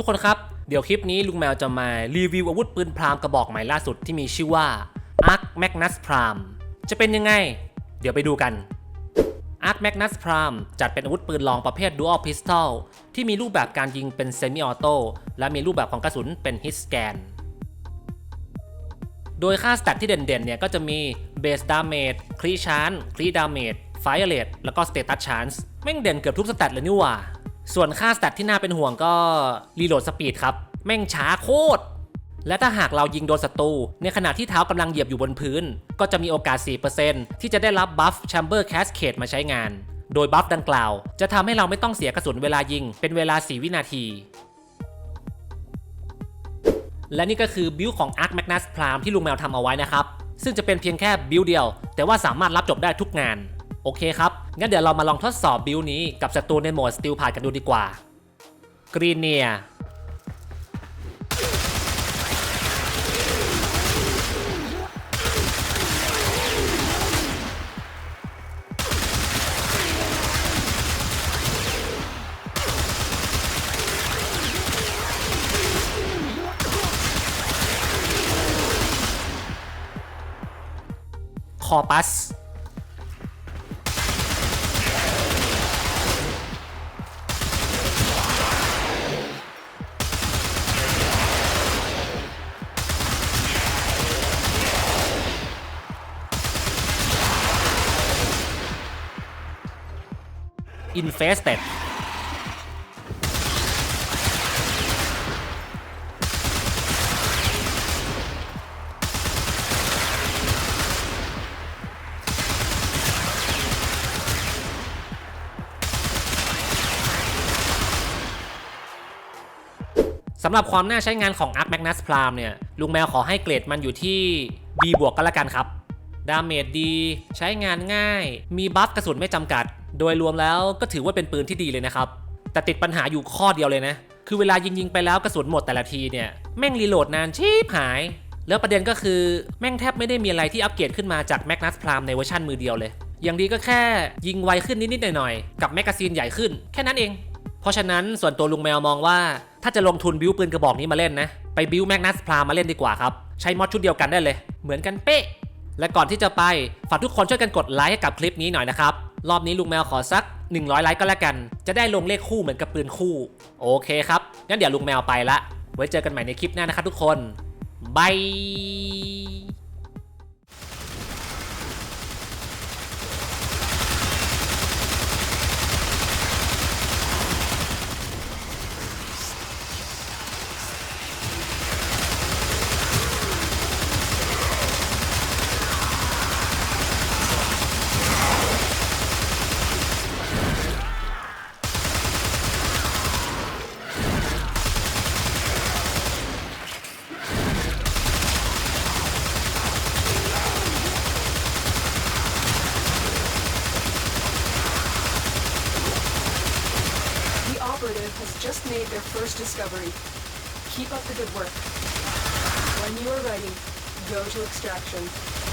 ทุกคนครับ เดี๋ยวคลิปนี้ลุงแมวจะมารีวิวอาวุธปืนพรามกระบอกใหม่ล่าสุดที่มีชื่อว่า Arc Magnus Prime จะเป็นยังไง เดี๋ยวไปดูกัน Arc Magnus Prime จัดเป็นอาวุธปืนลองประเภท Dual Pistol ที่มีรูปแบบการยิงเป็น Semi Auto และมีรูปแบบของกระสุนเป็น Hit Scan โดยค่าสแตทที่เด่นๆเนี่ยก็จะมี Base Damage ครีชานครีดาเมจ Fire Rate แล้วก็ Status Chance แม่งเด่นเกือบทุกสแตทเลยนี่หว่า ส่วนค่าสแตทที่น่าเป็นห่วงก็ Reload Speed ครับ แม่งช้าโคตร และถ้าหากเรายิงโดนศัตรู ในขณะที่เท้ากำลังเหยียบอยู่บนพื้น ก็จะมีโอกาส 4%ที่จะได้รับบัฟ Chamber Cascade มาใช้งาน โดยบัฟดังกล่าว จะทำให้เราไม่ต้องเสียกระสุนเวลายิง เป็นเวลา 4 วินาที และนี่ก็คือบิลของ Arc Magnus Prime ที่ลุงแมวทำเอาไว้นะครับซึ่งจะเป็นเพียงแค่บิลเดียว แต่ว่าสามารถรับจบได้ทุกงาน โอเคครับ งั้นเดี๋ยวเรามาลองทดสอบบิลนี้กับศัตรูในโหมด Steel ผ่านกันดูดีกว่ากรีเนียคอปัส Infested สำหรับความน่าใช้งานของ Arc Magnus Prime เนี่ย ลุงแมวขอให้เกรดมันอยู่ที่ B บวกก็แล้วกันครับ ดาเมจดี ใช้งานง่าย มีบัฟกระสุนไม่จำกัด โดยรวมแล้วก็ถือว่าเป็นปืนที่ดีเลยนะครับ แต่ติดปัญหาอยู่ข้อเดียวเลยนะ คือเวลายิงยิงไปแล้วกระสุนหมดแต่ละทีเนี่ย แม่งรีโหลดนานชีพหาย แล้วประเด็นก็คือแม่งแทบไม่ได้มีอะไรที่อัปเกรดขึ้นมาจาก Magnus Prime ในเวอร์ชันมือเดียวเลย อย่างดีก็แค่ยิงไวขึ้นนิดๆหน่อยๆ กับแมกกาซีนใหญ่ขึ้นแค่นั้นเอง เพราะฉะนั้นส่วนตัวลุงแมวมองว่า ถ้าจะลงทุนบิวปืนกระบอกนี้มาเล่นนะ ไปบิวแมกนัสพลามาเล่นดีกว่าครับ ใช้มอดชุดเดียวกันได้เลย เหมือนกันเป๊ะและก่อนที่จะไป ฝากทุกคนช่วยกันกดไลค์ให้กับคลิปนี้หน่อยนะครับ รอบนี้ลุงแมวขอสัก 100 ไลค์ก็แล้วกัน จะได้ลงเลขคู่เหมือนกับปืนคู่ โอเคครับ งั้นเดี๋ยวลุงแมวไปละ ไว้เจอกันใหม่ในคลิปหน้านะครับทุกคนบาย first discovery. Keep up the good work. When you are ready, go to extraction.